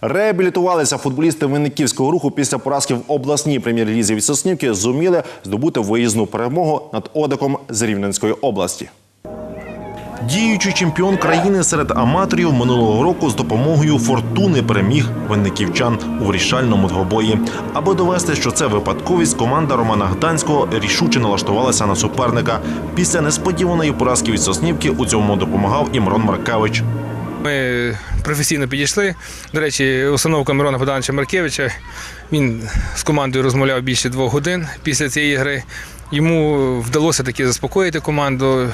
Реабілітувалися футболісти Винниківського руху після поразки в обласній прем'єр-лізі від Соснівки зуміли здобути виїзну перемогу над Одаком з Рівненської області. Діючий чемпіон країни серед аматорів минулого року з допомогою фортуни переміг винниківчан у вирішальному двобої. Аби довести, що це випадковість, команда Романа Гданського рішуче налаштувалася на суперника. Після несподіваної поразки від Соснівки у цьому допомагав Імрон Маркевич. Ми професійно підійшли. До речі, установка Мирона Богдановича Маркевича. Він з командою розмовляв більше двох годин після цієї гри. Йому вдалося таки заспокоїти команду,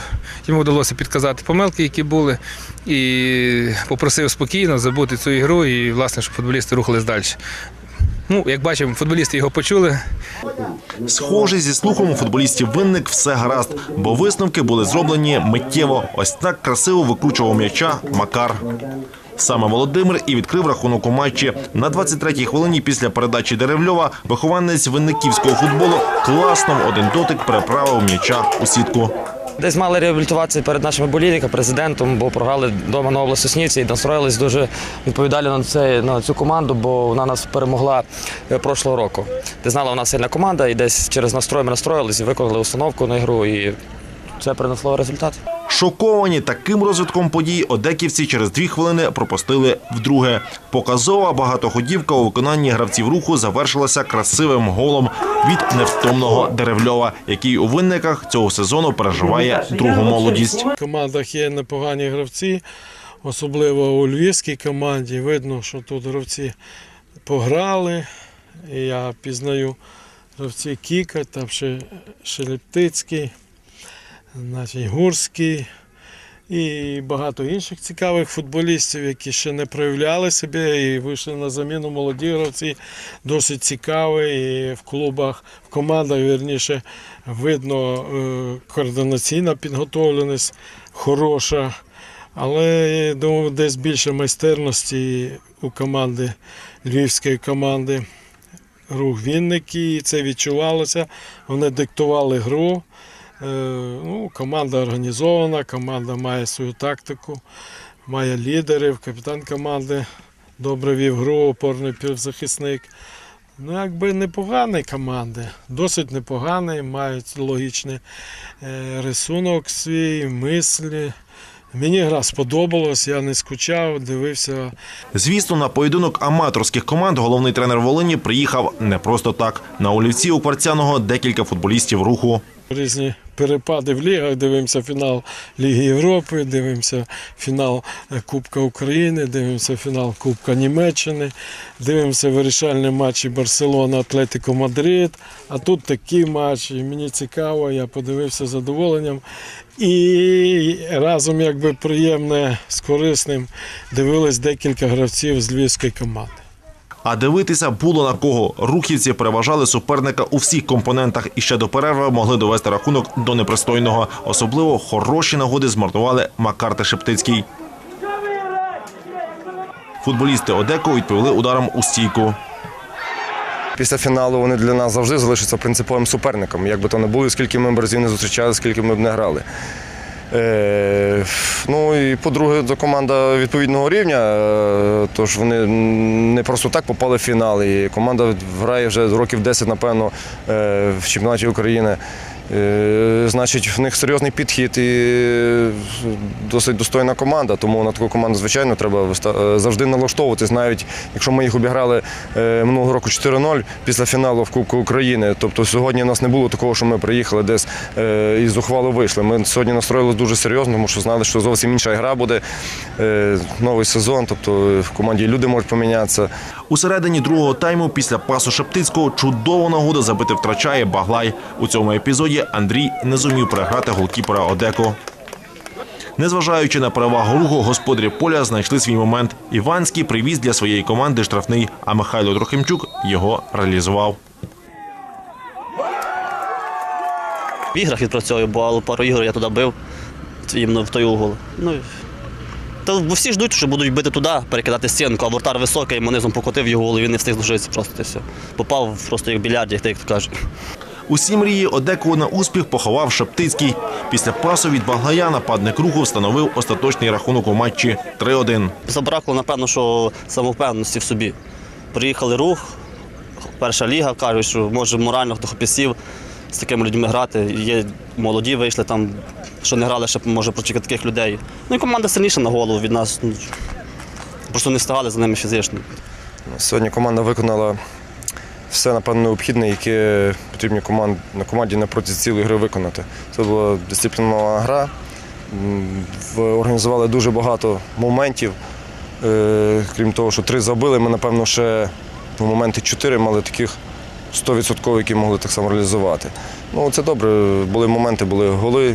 йому вдалося підказати помилки, які були, і попросив спокійно забути цю ігру і, власне, щоб футболісти рухались далі. Ну, як бачимо, футболісти його почули, Схоже, зі слухом у футболістів винник все гаразд, бо висновки були зроблені миттєво. Ось так красиво викручував м'яча Макар. Саме Володимир і відкрив рахунок у матчі. На 23-й хвилині після передачі Деревльова вихованець винниківського футболу класно в один дотик переправив м'яча у сітку. Десь мали реабілітуватися перед нашими болільниками, президентом, бо програли вдома на область Соснівці і настроїлись дуже відповідально на, це, на цю команду, бо вона нас перемогла е, прошлого року. Ти знала, вона сильна команда, і десь через настрой ми настроїлись, виконали установку на ігру, і це принесло результат. Шоковані таким розвитком подій одеківці через дві хвилини пропустили вдруге. Показова багатоходівка у виконанні гравців руху завершилася красивим голом від невтомного Деревльова, який у винниках цього сезону переживає другу молодість. В командах є непогані гравці, особливо у львівській команді. Видно, що тут гравці пограли. Я пізнаю гравці Кіка, там Шелептицький, значить, Гурський і багато інших цікавих футболістів, які ще не проявляли себе і вийшли на заміну молоді гравці. Досить цікаві. І в клубах, в командах, вірніше, видно е, координаційна підготовленість хороша. Але я думаю, десь більше майстерності у команди, львівської команди. Рух Вінники, і це відчувалося. Вони диктували гру. Е, Ну, команда організована, команда має свою тактику, має лідерів, капітан команди добре вів гру, опорний півзахисник. Ну, якби непогані команди, досить непогані, мають логічний е, рисунок свій, мислі. Мені гра сподобалась, я не скучав, дивився Звісно, на поєдинок аматорських команд головний тренер Волині приїхав не просто так. На олівці у Кварцяного декілька футболістів руху. різні перепади в лігах. Дивимося фінал Ліги Європи, дивимося фінал е, Кубка України, дивимося фінал Кубка Німеччини, дивимося вирішальні матчі Барселона, Атлетико Мадрид. А тут такі матчі. Мені цікаво, я подивився з задоволенням. І разом, якби приємне з корисним, дивились декілька гравців з львівської команди. А дивитися було на кого. Рухівці переважали суперника у всіх компонентах і ще до перерви могли довести рахунок до непристойного. Особливо хороші нагоди змарнували Макар та Шептицький. Футболісти Одеко відповіли ударом у стійку. Після фіналу вони для нас завжди залишаться принциповим суперником. Як би то не було, скільки ми разів не зустрічали, скільки ми б не грали. Е, ну і по-друге, це команда відповідного рівня, е, тож вони не просто так попали в фінал. І команда грає вже років 10, напевно, е, в чемпіонаті України. Е, Значить, в них серйозний підхід і досить достойна команда. Тому на таку команду, звичайно, треба е, завжди налаштовуватись, навіть якщо ми їх обіграли е, минулого року 4-0 після фіналу в Кубку України. Тобто сьогодні у нас не було такого, що ми приїхали десь е, і зухвало вийшли. Ми сьогодні настроїлися дуже серйозно, тому що знали, що зовсім інша гра буде. е, Новий сезон, тобто в команді люди можуть помінятися. У середині другого тайму після пасу Шептицького чудову нагоду забити втрачає Баглай. У цьому епізоді Андрій не зумів переграти голкіпера Одеко. Незважаючи на перевагу руху, господарі поля знайшли свій момент. Іванський привіз для своєї команди штрафний, а Михайло Трохимчук його реалізував. В іграх відпрацьовую, бо пару ігор я туди бив в той угол. Ну, та всі ждуть, що будуть бити туди, перекидати стінку, а вратар високий, йому покотив його голову, він не встиг зложитися просто все. Попав просто як в більярді, як то кажуть. Усі мрії одекого на успіх поховав Шептицький. Після пасу від Баглая нападник руху встановив остаточний рахунок у матчі 3-1. Забракло, напевно, що самовпевненості в собі. Приїхали рух, перша ліга, кажуть, що може морально хто підсів з такими людьми грати. Є молоді вийшли там, що не грали ще може проти таких людей. Ну і команда сильніша на голову від нас. ну, Просто не встигали за ними фізично. Сьогодні команда виконала все, напевно, необхідне, яке потрібно команд, на команді на цілої гри виконати. Це була дисциплінована гра. Організували дуже багато моментів. Е, Крім того, що три забили, ми, напевно, ще в моменти чотири мали таких 100%, які могли так само реалізувати. Ну, це добре. Були моменти, були голи.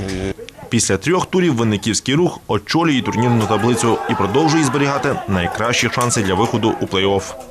Після трьох турів винниківський рух очолює турнірну таблицю і продовжує зберігати найкращі шанси для виходу у плей-офф.